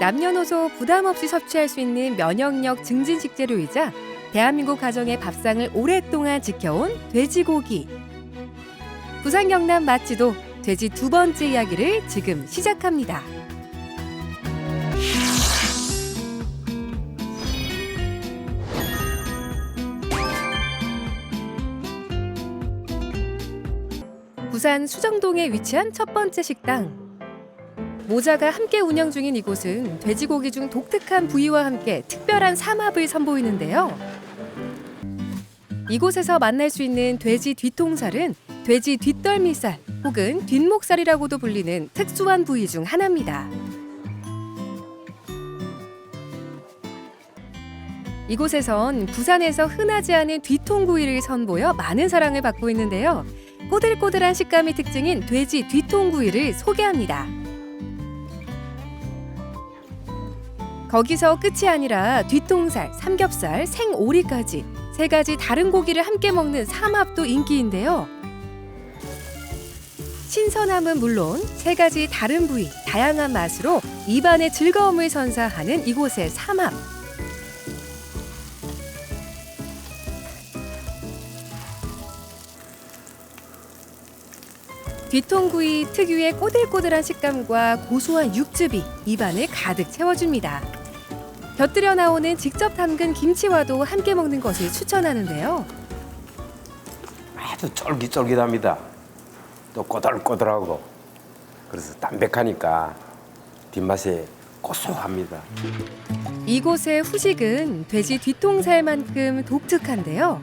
남녀노소 부담 없이 섭취할 수 있는 면역력 증진 식재료이자 대한민국 가정의 밥상을 오랫동안 지켜온 돼지고기. 부산 경남 맛지도 돼지 두 번째 이야기를 지금 시작합니다. 부산 수정동에 위치한 첫 번째 식당. 모자가 함께 운영 중인 이곳은 돼지고기 중 독특한 부위와 함께 특별한 삼합을 선보이는데요. 이곳에서 만날 수 있는 돼지 뒤통살은 돼지 뒷덜미살 혹은 뒷목살이라고도 불리는 특수한 부위 중 하나입니다. 이곳에선 부산에서 흔하지 않은 뒤통구이를 선보여 많은 사랑을 받고 있는데요. 꼬들꼬들한 식감이 특징인 돼지 뒤통구이를 소개합니다. 거기서 끝이 아니라 뒤통살, 삼겹살, 생오리까지 세 가지 다른 고기를 함께 먹는 삼합도 인기인데요. 신선함은 물론 세 가지 다른 부위, 다양한 맛으로 입안의 즐거움을 선사하는 이곳의 삼합. 뒤통구이 특유의 꼬들꼬들한 식감과 고소한 육즙이 입안을 가득 채워줍니다. 곁들여 나오는 직접 담근 김치와도 함께 먹는 것을 추천하는데요. 아주 쫄깃쫄깃합니다. 또 꼬들꼬들하고 그래서 담백하니까 뒷맛이 고소합니다. 이곳의 후식은 돼지 뒤통살만큼 독특한데요.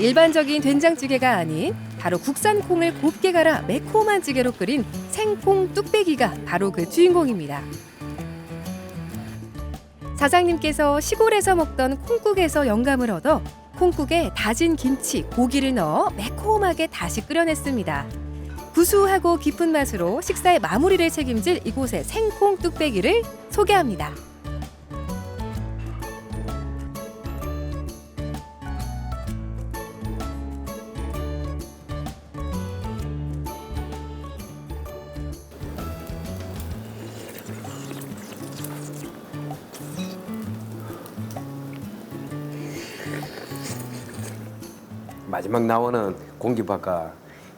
일반적인 된장찌개가 아닌 바로 국산 콩을 곱게 갈아 매콤한 찌개로 끓인 생콩 뚝배기가 바로 그 주인공입니다. 사장님께서 시골에서 먹던 콩국에서 영감을 얻어 콩국에 다진 김치, 고기를 넣어 매콤하게 다시 끓여냈습니다. 구수하고 깊은 맛으로 식사의 마무리를 책임질 이곳의 생콩 뚝배기를 소개합니다. 마지막 나오는 공기밥과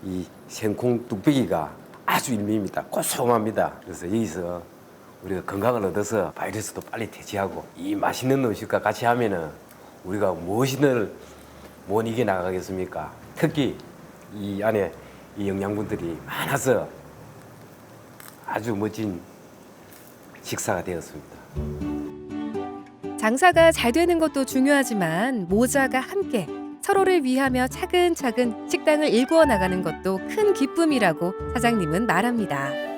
이 생콩 뚝배기가 아주 일미입니다. 고소합니다. 그래서 여기서 우리가 건강을 얻어서 바이러스도 빨리 퇴치하고 이 맛있는 음식과 같이 하면은 우리가 무엇이든 못 이겨 나가겠습니까? 특히 이 안에 이 영양분들이 많아서 아주 멋진 식사가 되었습니다. 장사가 잘 되는 것도 중요하지만 모자가 함께 서로를 위하며 차근차근 식당을 일구어 나가는 것도 큰 기쁨이라고 사장님은 말합니다.